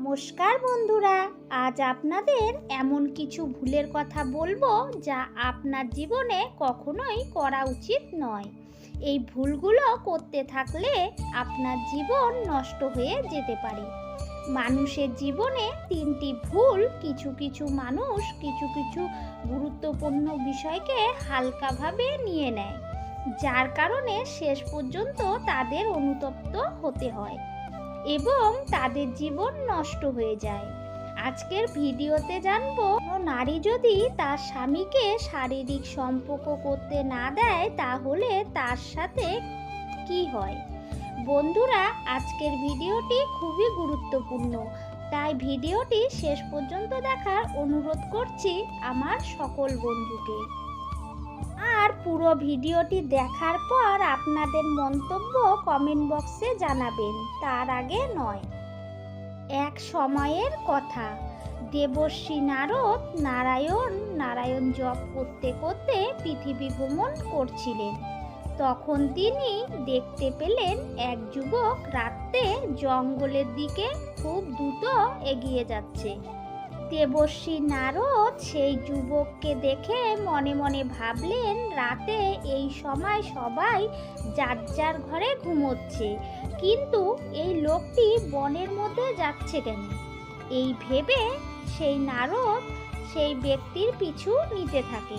নমস্কার বন্ধুরা, আজ আপনাদের এমন কিছু ভুলের কথা বলব যা আপনার জীবনে কখনোই করা উচিত নয়। এই ভুলগুলো করতে থাকলে আপনার জীবন নষ্ট হয়ে যেতে পারে। মানুষের জীবনে তিনটি ভুল কিছু কিছু মানুষ কিছু কিছু গুরুত্বপূর্ণ বিষয়কে হালকাভাবে নিয়ে নেয়, যার কারণে শেষ পর্যন্ত তাদের অনুতপ্ত হতে হয়। এবং তাদের জীবন নষ্ট হয়ে যায়। আজকের ভিডিওতে জানব নারী যদি তার স্বামীকে শারীরিক সম্পর্ক করতে না দেয়, তাহলে তার সাথে কি হয়? বন্ধুরা, আজকের ভিডিওটি খুবই গুরুত্বপূর্ণ। তাই ভিডিওটি শেষ পর্যন্ত দেখার অনুরোধ করছি আমার সকল বন্ধুকে। আর পুরো ভিডিওটি দেখার পর আপনাদের মন্তব্য কমেন্ট বক্সে জানাবেন। তার আগে নয়, এক সময়ের কথা। দেবশ্রী নারদ নারায়ণ নারায়ণ জপ করতে করতে পৃথিবী ভ্রমণ করছিলেন। তখন তিনি দেখতে পেলেন এক যুবক রাত্রে জঙ্গলের দিকে খুব দ্রুত এগিয়ে যাচ্ছে। দেবশ্রী নারদ, সেই যুবককে দেখে মনে মনে ভাবলেন, রাতে এই সময় সবাই যার যার ঘরে ঘুমোচ্ছে। কিন্তু এই লোকটি বনের মধ্যে যাচ্ছে কেন? এই ভেবে সেই নারদ সেই ব্যক্তির পিছু নিতে থাকে।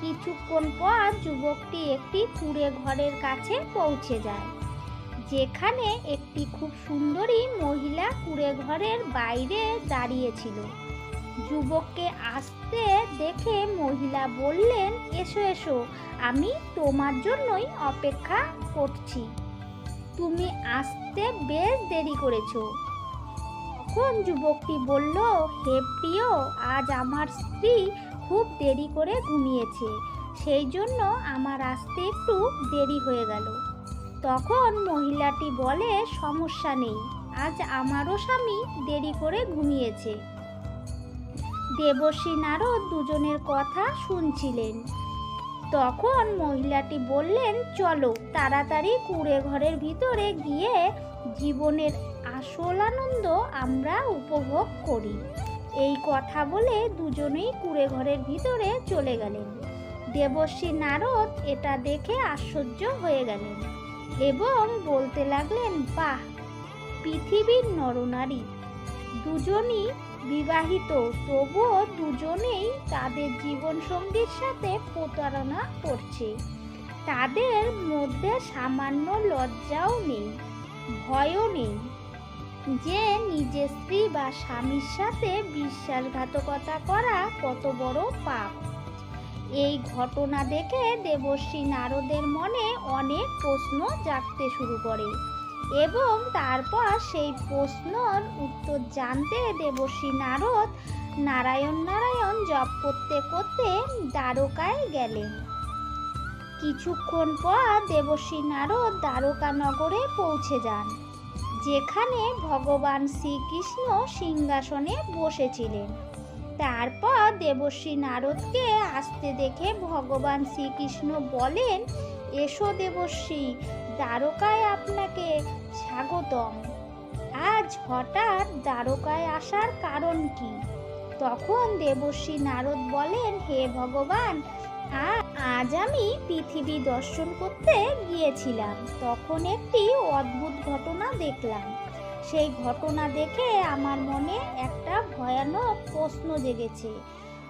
কিছুক্ষণ পর যুবকটি একটি কুড়ে ঘরের কাছে পৌঁছে যায়, যেখানে একটি খুব সুন্দরী মহিলা কুড়ে ঘরের বাইরে দাঁড়িয়েছিল যুবককে আসতে দেখে মহিলা বললেন, এসো এসো, আমি তোমার জন্যই অপেক্ষা করছি। তুমি আসতে বেশ দেরি করেছ। তখন যুবকটি বলল, হে প্রিয়, আজ আমার স্ত্রী খুব দেরি করে ঘুমিয়েছে, সেই জন্য আমার আসতে একটু দেরি হয়ে গেল। তখন মহিলাটি বলে, সমস্যা নেই, আজ আমারও স্বামী দেরি করে ঘুমিয়েছে। দেবশ্রী নারদ দুজনের কথা শুনছিলেন। তখন মহিলাটি বললেন, চলো তাড়াতাড়ি কুড়ে ঘরের ভিতরে গিয়ে জীবনের আসল আনন্দ আমরা উপভোগ করি। এই কথা বলে দুজনেই কুড়ে ঘরের ভিতরে চলে গেলেন। দেবশ্রী নারদ এটা দেখে আশ্চর্য হয়ে গেলেন এবং বলতে লাগলেন, বাহ, পৃথিবীর নরনারী দুজনই বিবাহিত, তবুও দুজনেই তাদের জীবনসঙ্গীর সাথে প্রতারণা করছে। তাদের মধ্যে সামান্য লজ্জাও নেই, ভয়ও নেই। যে নিজের স্ত্রী বা স্বামীর সাথে বিশ্বাসঘাতকতা করা কত বড় পাপ। এই ঘটনা দেখে দেবশ্রী নারদের মনে অনেক প্রশ্ন জাগতে শুরু করে। এবং তারপর সেই প্রশ্নর উত্তর জানতে দেবশ্রী নারদ নারায়ণ নারায়ণ জপ করতে করতে দ্বারকায় গেলেন। কিছুক্ষণ পর দেবশ্রী নারদ দ্বারকা নগরে পৌঁছে যান, যেখানে ভগবান শ্রীকৃষ্ণ সিংহাসনে বসেছিলেন। তারপর দেবশ্রী নারদকে আসতে দেখে ভগবান শ্রীকৃষ্ণ বলেন, এসো দেবশ্রী দ্বারকায় আপনাকে স্বাগতম। আজ হঠাৎ দ্বারকায় আসার কারণ কি? তখন দেবশ্রী নারদ বলেন, হে ভগবান আজ আমি পৃথিবী দর্শন করতে গিয়েছিলাম। তখন একটি অদ্ভুত ঘটনা দেখলাম। সেই ঘটনা দেখে আমার মনে একটা ভয়ানক প্রশ্ন জেগেছে।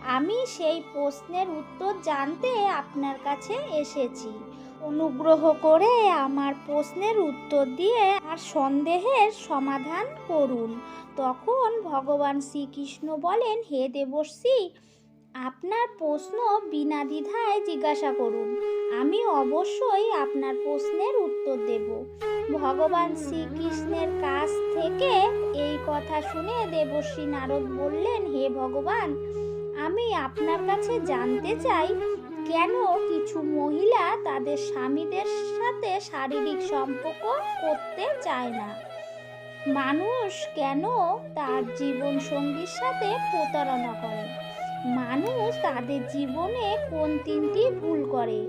আমি সেই প্রশ্নের উত্তর জানতে আপনার কাছে এসেছি। অনুগ্রহ করে আমার প্রশ্নের উত্তর দিয়ে আর সন্দেহের সমাধান করুন। তখন ভগবান শ্রীকৃষ্ণ বলেন, হে দেবশ্রী আপনার প্রশ্ন বিনা দ্বিধায় জিজ্ঞাসা করুন। আমি অবশ্যই আপনার প্রশ্নের উত্তর দেব। ভগবান শ্রীকৃষ্ণের কাছ থেকে এই কথা শুনে দেবশ্রী নারদ বললেন, হে ভগবান, আমি আপনার কাছে জানতে চাই কেন কিছু মহিলা তাদের স্বামীদের সাথে শারীরিক সম্পর্ক করতে চায় না? মানুষ কেন তার জীবন সঙ্গীর সাথে প্রতারণা করে? মানুষ তাদের জীবনে কোন তিনটি ভুল করে?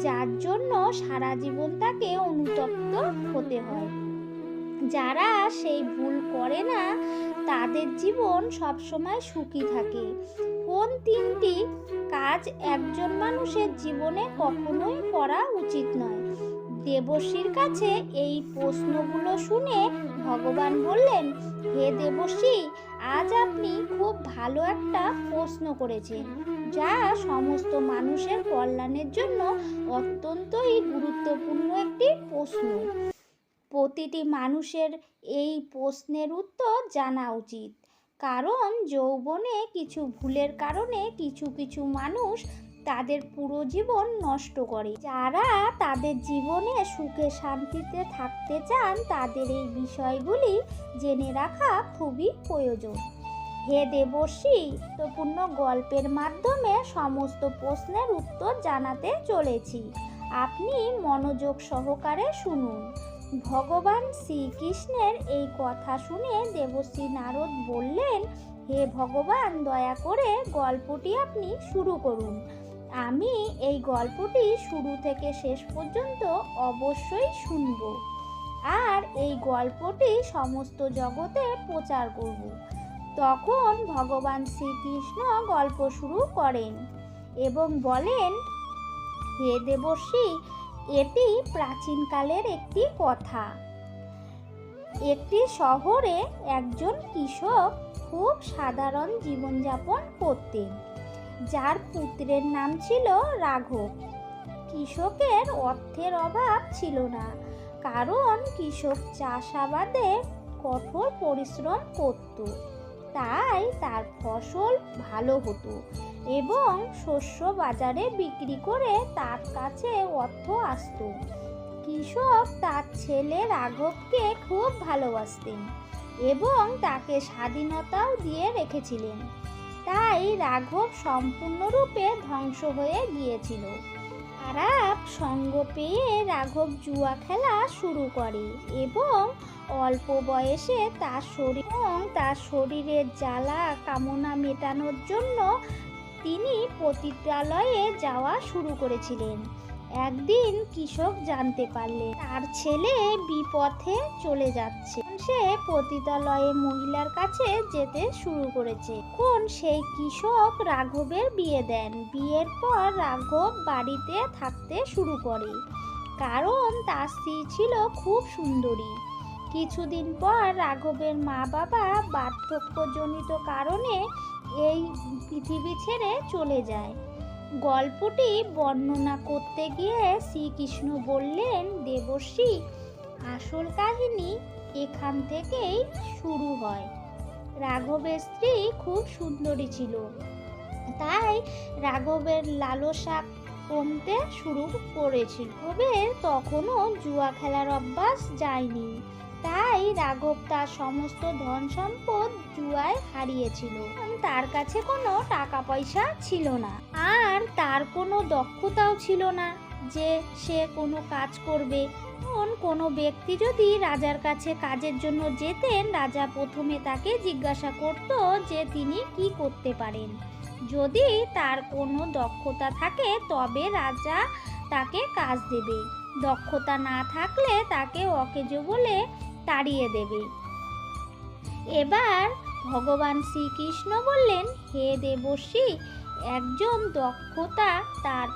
যার জন্য সারা জীবন তাকে অনুতপ্ত হতে হয়। যারা সেই ভুল করে না, তাদের জীবন সবসময় সুখী থাকে। কোন তিনটি কাজ একজন মানুষের জীবনে কখনোই করা উচিত নয়? দেবশ্রীর কাছে এই প্রশ্নগুলো শুনে ভগবান বললেন, হে দেবশ্রী, আজ আপনি খুব ভালো একটা প্রশ্ন করেছেন, যা সমস্ত মানুষের কল্যাণের জন্য অত্যন্তই গুরুত্বপূর্ণ একটি প্রশ্ন। প্রতিটি মানুষের এই প্রশ্নের উত্তর জানা উচিত। কারণ যৌবনে কিছু ভুলের কারণে কিছু কিছু মানুষ তাদের পুরো জীবন নষ্ট করে। যারা তাদের জীবনে সুখে শান্তিতে থাকতে চান, তাদের এই বিষয়গুলি জেনে রাখা খুবই প্রয়োজন। হে দেবশ্রী গুরুত্বপূর্ণ গল্পের মাধ্যমে সমস্ত প্রশ্নের উত্তর জানাতে চলেছি। আপনি মনোযোগ সহকারে শুনুন। ভগবান শ্রীকৃষ্ণের এই কথা শুনে দেবশ্রী নারদ বললেন, হে ভগবান, দয়া করে গল্পটি আপনি শুরু করুন। আমি এই গল্পটি শুরু থেকে শেষ পর্যন্ত অবশ্যই শুনব আর এই গল্পটি সমস্ত জগতে প্রচার করব। তখন ভগবান শ্রীকৃষ্ণ গল্প শুরু করেন এবং বলেন, হে দেবশ্রী এটি প্রাচীনকালের একটি কথা। একটি শহরে একজন কৃষক খুব সাধারণ জীবনযাপন করতেন, যার পুত্রের নাম ছিল রাঘব। কৃষকের অর্থের অভাব ছিল না, কারণ কৃষক চাষাবাদে কঠোর পরিশ্রম করত। তাই তার ফসল ভালো হতো এবং শস্য বাজারে বিক্রি করে তার কাছে অর্থ আসতো। কৃষক তার ছেলে রাঘবকে খুব ভালোবাসতেন এবং তাকে স্বাধীনতাও দিয়ে রেখেছিলেন। তাই রাঘব সম্পূর্ণরূপে ধ্বংস হয়ে গিয়েছিল। খারাপ সঙ্গ পেয়ে রাঘব জুয়া খেলা শুরু করে এবং অল্প বয়সে তার শরীর এবং তার শরীরের জ্বালা কামনা মেটানোর জন্য তিনি পতিতালয়ে যাওয়া শুরু করেছিলেন। একদিন কৃষক জানতে পারলেন, তার ছেলে বিপথে চলে যাচ্ছে। সে পতিতালয়ে মহিলার কাছে যেতে শুরু করেছে। কোন সেই কৃষক রাঘবের বিয়ে দেন। বিয়ের পর রাঘব বাড়িতে থাকতে শুরু করে। কারণ তার স্ত্রী ছিল খুব সুন্দরী। কিছুদিন পর রাঘবের মা বাবা বার্ধক্যজনিত কারণে এই পৃথিবী ছেড়ে চলে যায়। গল্পটি বর্ণনা করতে গিয়ে শ্রীকৃষ্ণ বললেন, দেবশ্রী, আসল কাহিনী এখান থেকেই শুরু হয়। রাঘবের স্ত্রী খুব সুন্দরী ছিল। তাই রাঘবের লালসা কমতে শুরু করেছিল। রাঘবের তখনও জুয়া খেলার অভ্যাস যায়নি। তাই রাঘব তার সমস্ত ধন সম্পদ জুয়ায় হারিয়েছিল। তার কাছে কোনো টাকা পয়সা ছিল না। আর তার কোনো দক্ষতাও ছিল না যে সে কোনো কাজ করবে। তখন কোনো ব্যক্তি যদি রাজার কাছে কাজের জন্য যেতেন, রাজা প্রথমে তাকে জিজ্ঞাসা করত যে তিনি কি করতে পারেন। যদি তার কোনো দক্ষতা থাকে, তবে রাজা তাকে কাজ দেবে। দক্ষতা না থাকলে তাকে অকেজো বলে তাড়িয়ে দেবে। এবার ভগবান শ্রীকৃষ্ণ বললেন, হে দেবশ্রী একজন দক্ষতা তার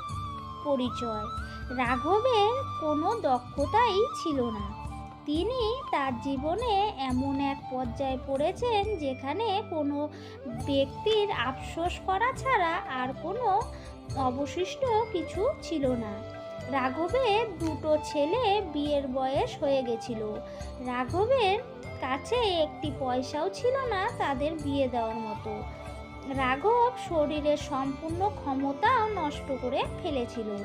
পরিচয়। রাঘবের কোনো দক্ষতাই ছিল না। তিনি তার জীবনে এমন এক পর্যায়ে পড়েছেন যেখানে কোনো ব্যক্তির আফসোস করা ছাড়া আর কোনো অবশিষ্ট কিছু ছিল না। রাঘবের দুটো ছেলে বিয়ের বয়স হয়ে গেছিল। রাঘবের কাছে একটি পয়সাও ছিল না তাদের বিয়ে দেওয়ার মতো। রাঘব শরীরের সম্পূর্ণ ক্ষমতাও নষ্ট করে ফেলেছিল।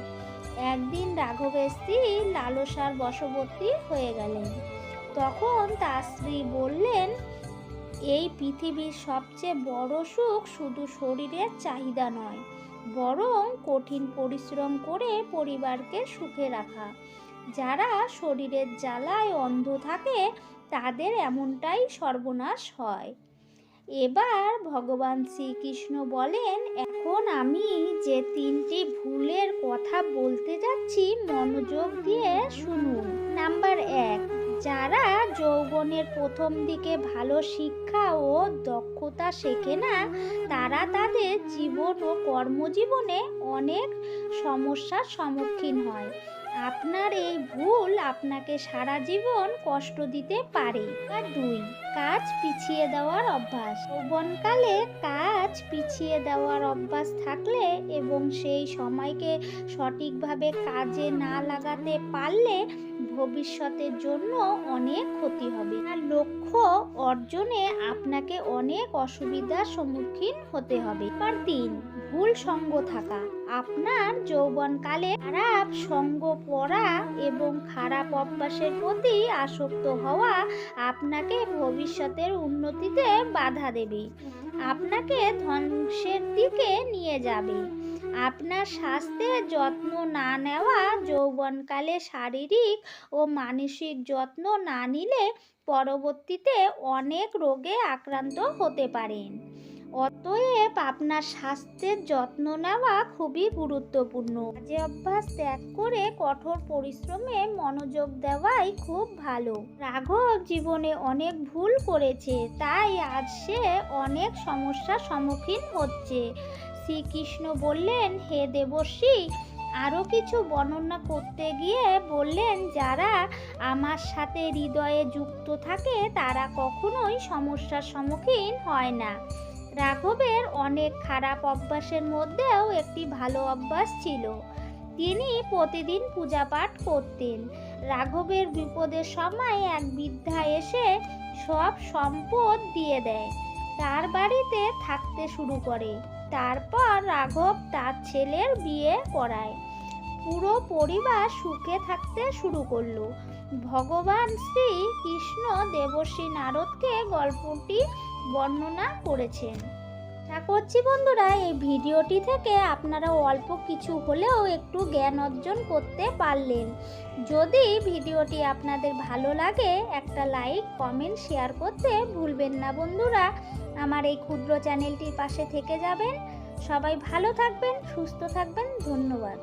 একদিন রাঘবের স্ত্রী লালসার বশবর্তী হয়ে গেলেন। তখন তার স্ত্রী বললেন, এই পৃথিবীর সবচেয়ে বড় সুখ শুধু শরীরের চাহিদা নয়, বরং কঠিন পরিশ্রম করে পরিবারকে সুখে রাখা। যারা শরীরের জ্বালায় অন্ধ থাকে, তাদের এমনটাই সর্বনাশ হয়। এবার ভগবান শ্রীকৃষ্ণ বলেন, এখন আমি যে তিনটি ভুলের কথা বলতে যাচ্ছি, মনোযোগ দিয়ে শুনুন। নাম্বার এক, যারা যৌবনের প্রথম দিকে ভালো শিক্ষা ও দক্ষতা শেখে না, তারা তাদের জীবন ও কর্মজীবনে অনেক সমস্যার সম্মুখীন হয়। আপনার এই ভুল আপনাকে সারা জীবন কষ্ট দিতে পারে। আর দুই, কাজ পিছিয়ে দেওয়ার অভ্যাস। যৌবনকালে কাজ পিছিয়ে দেওয়ার অভ্যাস থাকলে এবং সেই সময়কে সঠিকভাবে কাজে না লাগাতে পারলে ভবিষ্যতের জন্য অনেক ক্ষতি হবে। আর লক্ষ্য অর্জনে আপনাকে অনেক অসুবিধার সম্মুখীন হতে হবে। আর তিন ভুল সঙ্গ থাকা। আপনার যৌবনকালে খারাপ সঙ্গ পড়া এবং খারাপ অভ্যাসের প্রতি আসক্ত হওয়া আপনাকে ভবিষ্যতের উন্নতিতে বাধা দেবে। আপনাকে ধ্বংসের দিকে নিয়ে যাবে। আপনার স্বাস্থ্যের যত্ন না নেওয়া, যৌবনকালে শারীরিক ও মানসিক যত্ন না নিলে পরবর্তীতে অনেক রোগে আক্রান্ত হতে পারেন। অতএব আপনার স্বাস্থ্যের যত্ন নেওয়া খুবই গুরুত্বপূর্ণ। যে অভ্যাস ত্যাগ করে কঠোর পরিশ্রমে মনোযোগ দেওয়াই খুব ভালো। রাঘব জীবনে অনেক ভুল করেছে, তাই আজ সে অনেক সমস্যার সম্মুখীন হচ্ছে। শ্রীকৃষ্ণ বললেন, হে দেবশ্রী আরও কিছু বর্ণনা করতে গিয়ে বললেন, যারা আমার সাথে হৃদয়ে যুক্ত থাকে, তারা কখনোই সমস্যার সম্মুখীন হয় না। রাঘবের অনেক খারাপ অভ্যাসের মধ্যেও একটি ভালো অভ্যাস ছিল। তিনি প্রতিদিন পূজা পাঠ করতেন। রাঘবের বিপদের সময় এক বৃদ্ধা এসে সব সম্পদ দিয়ে দেয়। তার বাড়িতে থাকতে শুরু করে। তারপর রাঘব তার ছেলের বিয়ে করায়। পুরো পরিবার সুখে থাকতে শুরু করল। ভগবান শ্রী কৃষ্ণ দেবশ্রী নারদকে গল্পটি বর্ণনা করেছেন। আশা করছি বন্ধুরা, এই ভিডিওটি থেকে আপনারা অল্প কিছু হলেও একটু জ্ঞান অর্জন করতে পারলেন। যদি ভিডিওটি আপনাদের ভালো লাগে, একটা লাইক, কমেন্ট, শেয়ার করতে ভুলবেন না বন্ধুরা। আমার এই ক্ষুদ্র চ্যানেলটির পাশে থেকে যাবেন। সবাই ভালো থাকবেন, সুস্থ থাকবেন। ধন্যবাদ।